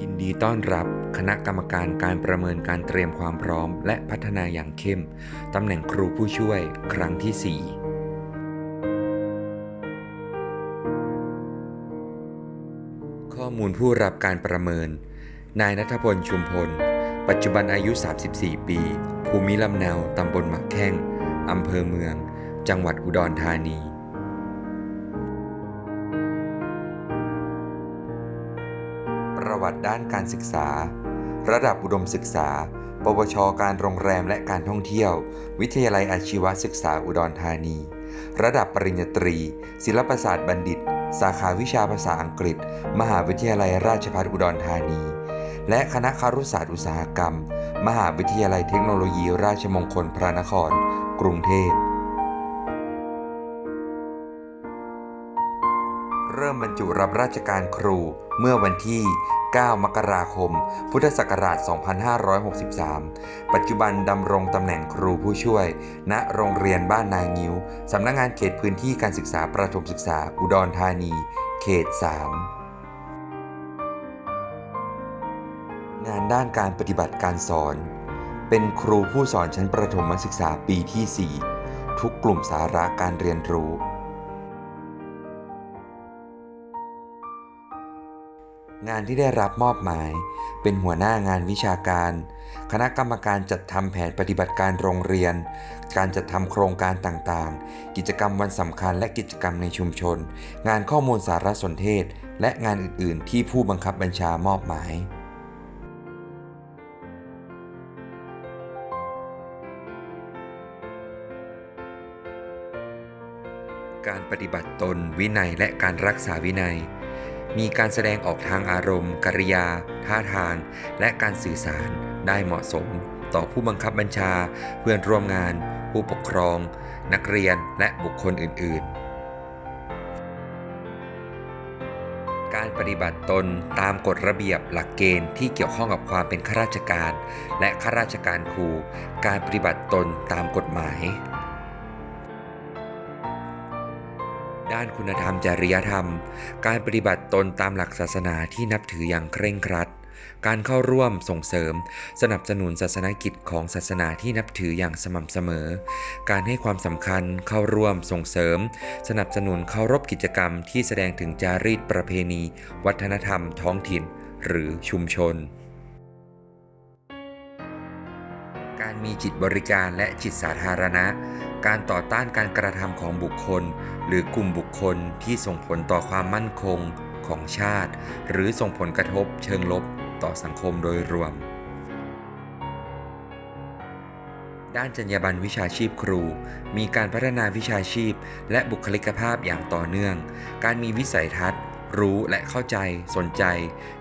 ยินดีต้อนรับคณะกรรมการการประเมินการเตรียมความพร้อม และพัฒนาอย่างเข้ม ตำแหน่งครูผู้ช่วยครั้งที่ 4ข้อมูลผู้รับการประเมิน นายนัทพลชุมพล ปัจจุบันอายุ 34 ปี ภูมิลำเนา ตำบลหมักแข้ง อำเภอเมือง จังหวัดอุดรธานี วัติด้านการศึกษา ระดับอุดมศึกษา ปวช การโรงแรมและการท่องเที่ยว วิทยาลัยอาชีวศึกษาอุดรธานี ระดับปริญญาตรี ศิลปศาสตร์บัณฑิต สาขาวิชาภาษาอังกฤษ มหาวิทยาลัยราชภัฏอุดรธานี และคณะคารุศาสตร์อุตสาหกรรม มหาวิทยาลัยเทคโนโลยี ราชมงคลพระนคร กรุงเทพเริ่มบรรจุรับราชการครูเมื่อวันที่ 9 มกราคม พุทธศักราช 2563 ปัจจุบันดำรงตำแหน่งครูผู้ช่วย ณ โรงเรียนบ้านนางิ้ว สำนักงงานเขตพื้นที่การศึกษาประถมศึกษา อุดรธานี เขต 3งานด้านการปฏิบัติการสอน เป็นครูผู้สอนชั้นประถมศึกษาปีที่ 4 ทุกกลุ่มสาระการเรียนรู้ งานที่ได้รับมอบหมาย เป็นหัวหน้างานวิชาการ คณะกรรมการจัดทำแผนปฏิบัติการโรงเรียน การจัดทำโครงการต่างๆ กิจกรรมวันสำคัญและกิจกรรมในชุมชน งานข้อมูลสารสนเทศ และงานอื่นๆ ที่ผู้บังคับบัญชามอบหมายการปฏิบัติตนวินัยและการรักษาวินัย มีการแสดงออกทางอารมณ์ กริยา ท่าทาง และการสื่อสารได้เหมาะสม ต่อผู้บังคับบัญชา เพื่อนร่วมงาน ผู้ปกครอง นักเรียนและบุคคลอื่น ๆการปฏิบัติตนตามกฎระเบียบหลักเกณฑ์ที่เกี่ยวข้องกับความเป็นข้าราชการ และข้าราชการครู การปฏิบัติตนตามกฎหมาย ด้านคุณธรรมจริยธรรม การปฏิบัติตนตามหลักศาสนาที่นับถืออย่างเคร่งครัด การเข้าร่วมส่งเสริม สนับสนุนศาสนกิจของศาสนาที่นับถืออย่างสม่ำเสมอ การให้ความสำคัญเข้าร่วมส่งเสริม สนับสนุนเคารพกิจกรรมที่แสดงถึงจารีตประเพณี วัฒนธรรมท้องถิ่น หรือชุมชนการมีจิตบริการและจิตสาธารณะ การต่อต้านการกระทำของบุคคล หรือกลุ่มบุคคลที่ส่งผลต่อความมั่นคงของชาติ หรือส่งผลกระทบเชิงลบต่อสังคมโดยรวม ด้านจรรยาบรรณวิชาชีพครู มีการพัฒนาวิชาชีพ และบุคลิกภาพอย่างต่อเนื่อง การมีวิสัยทัศน์ รู้และเข้าใจ สนใจ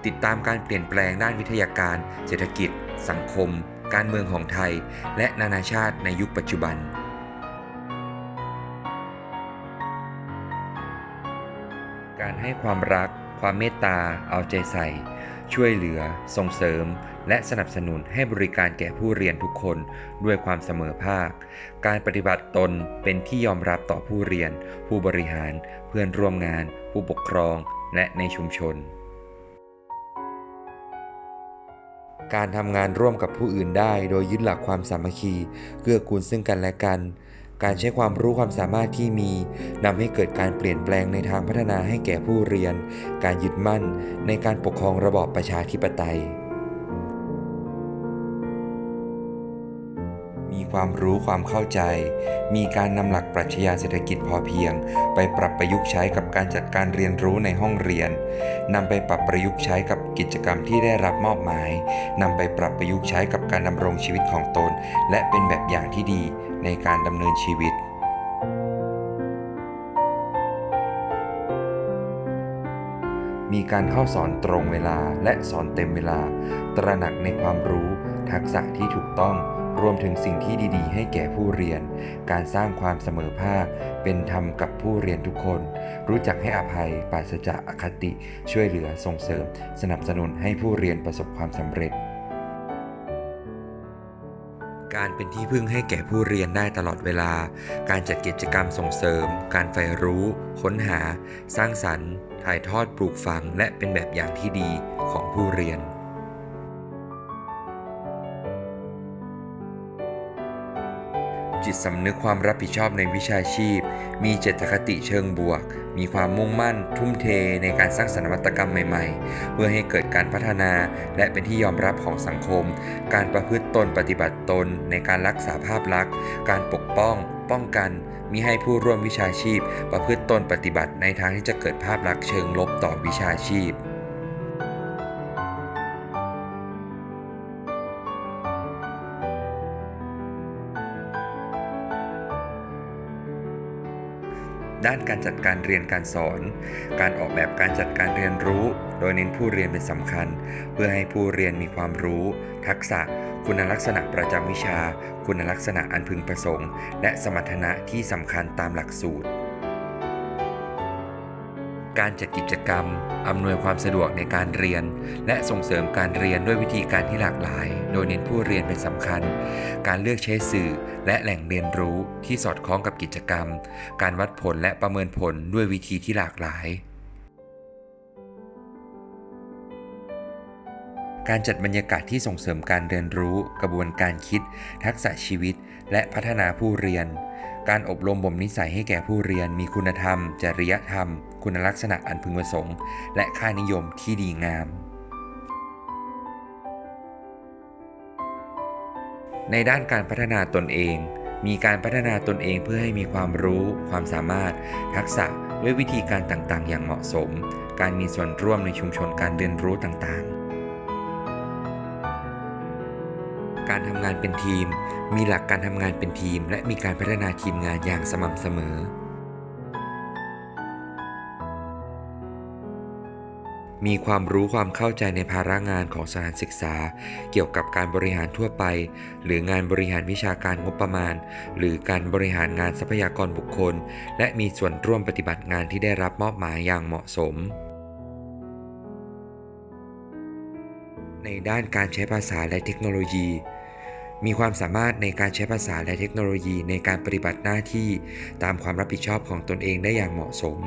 ติดตามการเปลี่ยนแปลงด้านวิทยาการ เศรษฐกิจ สังคม การเมืองของไทย และนานาชาติในยุคปัจจุบัน ให้ความรัก ความเมตตา เอาใจใส่ ช่วยเหลือ ส่งเสริม และสนับสนุนให้บริการแก่ผู้เรียนทุกคนด้วยความเสมอภาค การปฏิบัติตนเป็นที่ยอมรับต่อผู้เรียน ผู้บริหาร เพื่อนร่วมงาน ผู้ปกครอง และในชุมชนการทำงานร่วมกับผู้อื่นได้ โดยยึดหลักความสามัคคี เกื้อกูลซึ่งกันและกัน การใช้ความรู้ความสามารถที่มีนำให้เกิดการเปลี่ยนแปลงในทางพัฒนาให้แก่ผู้เรียน การยึดมั่นในการปกครองระบอบประชาธิปไตย มีความรู้ความเข้าใจ มีการนำหลักปรัชญาเศรษฐกิจพอเพียง ไปปรับประยุกต์ใช้กับการจัดการเรียนรู้ในห้องเรียนนำไปปรับประยุกต์ใช้กับกิจกรรมที่ได้รับมอบหมายนำไปปรับประยุกต์ใช้กับการดำรงชีวิตของตน และเป็นแบบอย่างที่ดีในการดำเนินชีวิตมีการเข้าสอนตรงเวลาและสอนเต็มเวลา ตระหนักในความรู้ ทักษะที่ถูกต้อง รวมถึงสิ่งที่ดีๆ ให้แก่ผู้เรียน การสร้างความเสมอภาค เป็นธรรมกับผู้เรียนทุกคน รู้จักให้อภัย ปราศจากอคติ ช่วยเหลือส่งเสริม สนับสนุนให้ผู้เรียนประสบความสำเร็จ การเป็นที่พึ่งให้แก่ผู้เรียนได้ตลอดเวลา การจัดกิจกรรมส่งเสริม การใฝ่รู้ ค้นหา สร้างสรรค์ ถ่ายทอดปลูกฝัง และเป็นแบบอย่างที่ดีของผู้เรียน จิตสำนึกความรับผิดชอบในวิชาชีพ มีเจตคติเชิงบวก มีความมุ่งมั่น ทุ่มเทในการสร้างสรรค์นวัตกรรมใหม่ ๆ เพื่อให้เกิดการพัฒนาและเป็นที่ยอมรับของสังคม การประพฤติตนปฏิบัติตน ในการรักษาภาพลักษณ์ การปกป้อง ป้องกันมิให้ผู้ร่วมวิชาชีพ ประพฤติตนปฏิบัติในทางที่จะเกิดภาพลักษณ์เชิงลบต่อวิชาชีพ ด้านการจัดการเรียนการสอน การออกแบบการจัดการเรียนรู้ โดยเน้นผู้เรียนเป็นสำคัญ เพื่อให้ผู้เรียนมีความรู้ ทักษะ คุณลักษณะประจำวิชา คุณลักษณะอันพึงประสงค์ และสมรรถนะที่สำคัญตามหลักสูตร การจัดกิจกรรม อำนวยความสะดวกในการเรียน และส่งเสริมการเรียนด้วยวิธีการที่หลากหลาย โดยเน้นผู้เรียนเป็นสำคัญ การเลือกใช้สื่อและแหล่งเรียนรู้ที่สอดคล้องกับกิจกรรม การวัดผลและประเมินผลด้วยวิธีที่หลากหลายการจัดบรรยากาศที่ส่งเสริมการเรียนรู้ กระบวนการคิด ทักษะชีวิต และพัฒนาผู้เรียน การอบรมบ่มนิสัยให้แก่ผู้เรียนมีคุณธรรม จริยธรรม คุณลักษณะอันพึงประสงค์ และค่านิยมที่ดีงาม ในด้านการพัฒนาตนเอง มีการพัฒนาตนเองเพื่อให้มีความรู้ ความสามารถ ทักษะด้วยวิธีการต่างๆ อย่างเหมาะสม การมีส่วนร่วมในชุมชนการเรียนรู้ต่างๆการทำงานเป็นทีม มีหลักการทำงานเป็นทีม และมีการพัฒนาทีมงานอย่างสม่ำเสมอ มีความรู้ความเข้าใจในภาระงานของสถานศึกษา เกี่ยวกับการบริหารทั่วไป หรืองานบริหารวิชาการงบประมาณ หรือการบริหารงานทรัพยากรบุคคล และมีส่วนร่วมปฏิบัติงานที่ได้รับมอบหมายอย่างเหมาะสม ในด้านการใช้ภาษาและเทคโนโลยีมีความสามารถในการใช้ภาษาและเทคโนโลยีในการปฏิบัติหน้าที่ ตามความรับผิดชอบของตนเองได้อย่างเหมาะสม